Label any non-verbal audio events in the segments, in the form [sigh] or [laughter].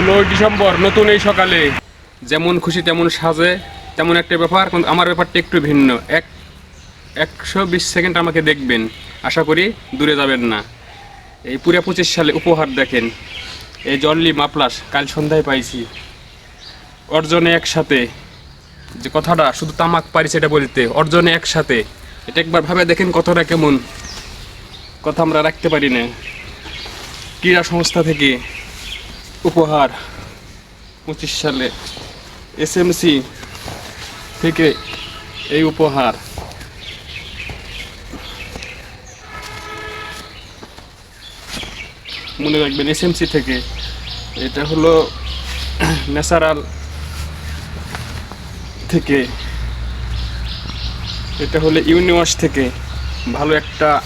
ষোলোই ডিসেম্বর, নতুন এই সকালে। যেমন খুশি তেমন সাজে, তেমন একটা ব্যাপার, কিন্তু আমার ব্যাপারটা একটু ভিন্ন। এক, একশো বিশ সেকেন্ড আমাকে দেখবেন। আশা করি দূরে যাবেন না। এই পুরা পঁচিশ সালে উপহার দেখেন। এই জল্লি মাপলাস, কাল সন্ধ্যায় পাইছি। অর্জনে একসাথে। যে কথাটা শুধু তামাক পারি সেটা বলতে, অর্জনে একসাথে। এটা একবার ভাবে দেখেন কথাটা কেমন। কথা আমরা রাখতে পারি না। ক্রীড়া সংস্থা থেকে উপহার পঁচিশ সালে এসএমসি থেকে এই উপহার। মনে রাখবেন এসএমসি থেকে। এটা হলো ন্যাচারাল থেকে। এটা হলো ইউনিভার্স থেকে। ভালো একটা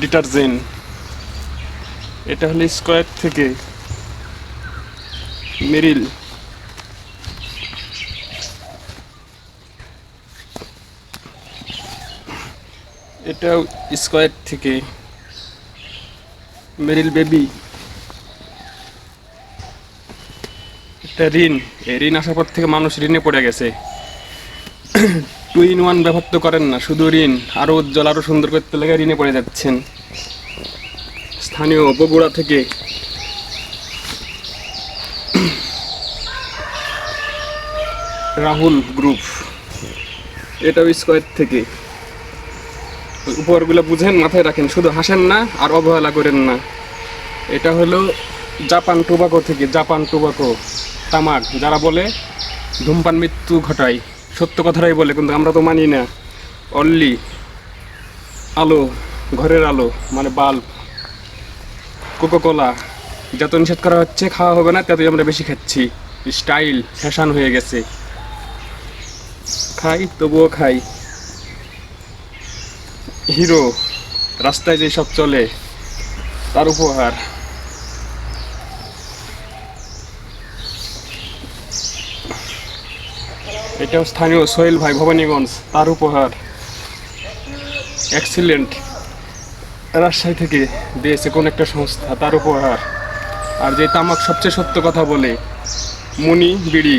ডিটারজেন্ট। এটা হলো স্কোয়ার থেকে। মেরিল। এটাও স্কোয়ার থেকে মেরিল বেবি। এটা ঋণ। এই ঋণ আসার পর থেকে মানুষ ঋণে পড়ে গেছে। [clears throat] টু ইন ওয়ান ব্যবহার তো করেন না, শুধু ঋণ। আরও উজ্জ্বল আরও সুন্দর করতে লেগে ঋণে পড়ে যাচ্ছেন। স্থানীয় বগুড়া থেকে রাহুল গ্রুপ এটাও স্কোয়ার থেকে। উপহারগুলো বুঝেন, মাথায় রাখেন, শুধু হাসেন না আর অবহেলা করেন না। এটা হলো জাপান টোবাকো থেকে, জাপান টোবাকো তামাক, যারা বলে ধূমপান মৃত্যু ঘটায়। সত্য কথাটাই বলে, কিন্তু আমরা তো মানি না। অনলি আলো, ঘরের আলো মানে বাল্ব কোকোকোলা যত নিষেধ করা হচ্ছে, খাওয়া হবে না, ততই আমরা বেশি খাচ্ছি। স্টাইল ফ্যাশন হয়ে গেছে। খাই, তবুও খাই। হিরো, রাস্তায় যে সব চলে, তার উপহার। এটাও স্থানীয় সোহেল ভাই, ভবানীগঞ্জ, তার উপহার। এক্সিলেন্ট রাজশাহী থেকে দিয়েছে কোন একটা সংস্থা, তার উপহার। আর যে তামাক সবচেয়ে সত্য কথা বলে, মুনি, বিড়ি,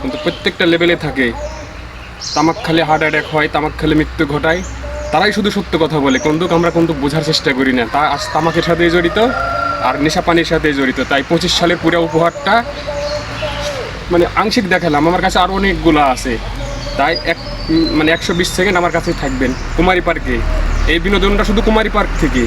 কিন্তু প্রত্যেকটা লেভেলে থাকে। তামাক খেলে হার্ট অ্যাটাক হয় তামাক খেলে মৃত্যু ঘটায়। তারাই শুধু সত্য কথা বলে, কন্দুক আমরা কিন্তু বোঝার চেষ্টা করি না। তা আজ তামাকের সাথে জড়িত আর নেশা পানির সাথে জড়িত। তাই পঁচিশ সালের পুরো উপহারটা মানে আংশিক দেখালাম। আমার কাছে আরও অনেকগুলো আছে। তাই এক মানে একশো বিশ সেকেন্ড আমার কাছে থাকবেন। কুমারী পার্কে। এই বিনোদনটা শুধু কুমারী পার্ক থেকে।